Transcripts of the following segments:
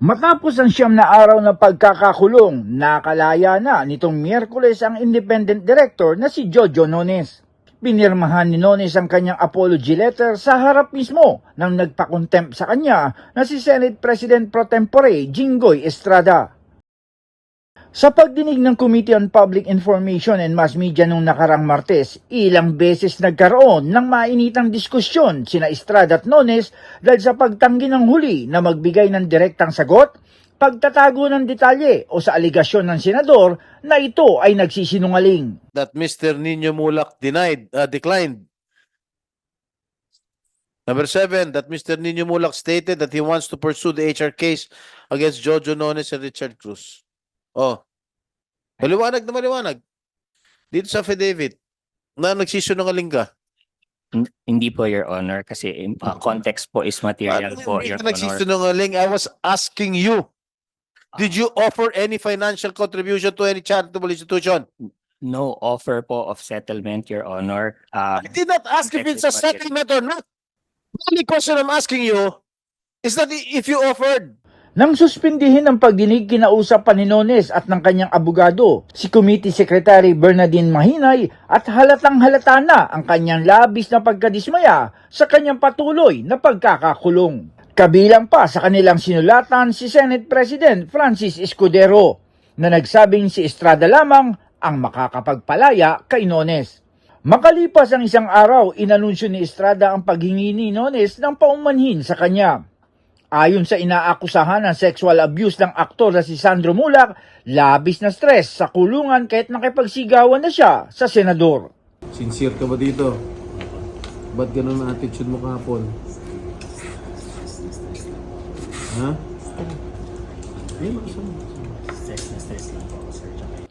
Matapos ang siyam na araw na pagkakakulong, nakalaya na nitong Miyerkules ang independent director na si Jojo Nones. Pinirmahan ni Nones ang kanyang apology letter sa harap mismo ng nagpakontempt sa kanya na si Senate President Pro Tempore Jinggoy Estrada. Sa pagdinig ng Committee on Public Information and Mass Media nung nakarang Martes, ilang beses nagkaroon ng mainitang diskusyon sina Estrada at Nones dahil sa pagtanggi ng huli na magbigay ng direktang sagot, pagtatago ng detalye o sa aligasyon ng senador na ito ay nagsisinungaling. that Mr. Nino Mulak denied, uh, declined. Number seven, that Mr. Nino Mulak stated that he wants to pursue the HR case against Jojo Nones and Richard Cruz. Oh. Maliwanag na maliwanag. Dito sa affidavit na nagsisinungaling ka. Hin- Hindi po, Your Honor, kasi im- uh, context po is material Ano po, Your Honor. nagsisinungaling? I was asking you. Did you offer any financial contribution to any charitable institution? No offer po of settlement, Your Honor. Uh, I did not ask if it's a settlement or not. The only question I'm asking you is that i- if you offered. Nang suspindihin ang pagdinig kinausap pa ni Nones at ng kanyang abogado, si Committee Secretary Bernardine Mahinay at halatang halata na ang kanyang labis na pagkadismaya sa kanyang patuloy na pagkakakulong. Kabilang pa sa kanilang sinulatan si Senate President Francis Escudero na nagsabing si Estrada lamang ang makakapagpalaya kay Nones. Makalipas ang isang araw, inanunsyo ni Estrada ang paghingi ni Nones ng paumanhin sa kanya. Ayon sa inaakusahan ng sexual abuse ng aktor na si Sandro Mulak, labis na stress sa kulungan kahit nakipagsigawan na siya sa senador. Sincere ka ba dito? Ba't ganun ang attitude mo kahapon? Ha? Ayun, makasama.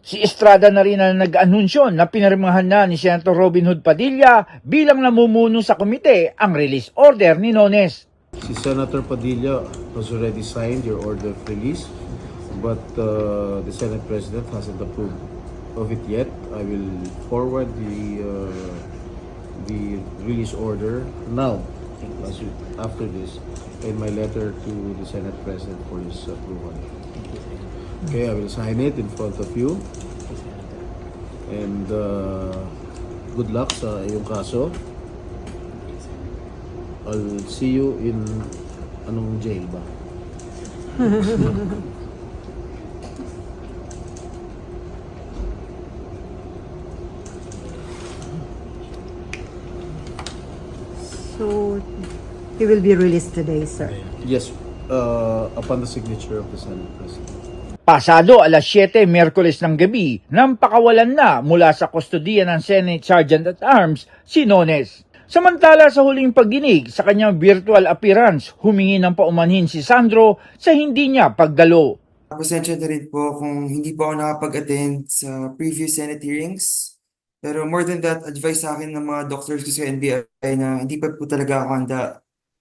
Si Estrada na rin ang nag-anunsyo na pinirmahan na ni Senator Robin Hood Padilla bilang namumuno sa komite ang release order ni Nones. Si Senator Padilla has already signed your order of release, but uh, the Senate President hasn't approved of it yet. I will forward the uh, the release order now, as you- after this, in my letter to the Senate President for his approval. Okay, I will sign it in front of you. And uh, good luck sa iyong kaso. I'll see you in anong jail ba? So, he will be released today, sir. Yes, uh, upon the signature of the Senate President. Pasado alas 7 Merkules ng gabi nang pakawalan na mula sa kustodiya ng Senate Sergeant at Arms si Nones. Samantala sa huling pagdinig sa kanyang virtual appearance, humingi ng paumanhin si Sandro sa hindi niya pagdalo. Pasensya na rin po kung hindi po ako nakapag-attend sa previous Senate hearings. Pero more than that, advice sa akin ng mga doctors ko sa NBI na hindi pa po talaga ako handa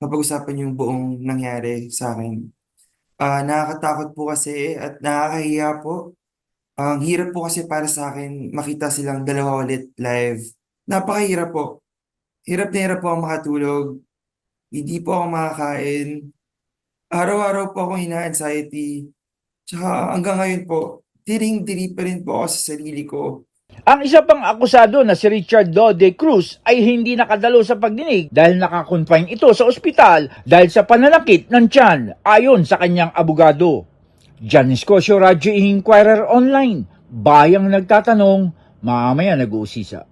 mapag-usapan yung buong nangyari sa akin. Ah, nakakatakot po kasi at nakakahiya po. Ang hirap po kasi para sa akin makita silang dalawa ulit live. Napakahirap po. Hirap na hirap po ako makatulog. Hindi po ako makakain. Araw-araw po akong hina-anxiety. Tsaka hanggang ngayon po, diring-diri pa rin po ako sa sarili ko. Ang isa pang akusado na si Richard Dode Cruz ay hindi nakadalo sa pagdinig dahil nakakonfine ito sa ospital dahil sa pananakit ng tiyan ayon sa kanyang abogado. Jan Escosio, Radyo Inquirer Online, bayang nagtatanong, mamaya nag-uusisa.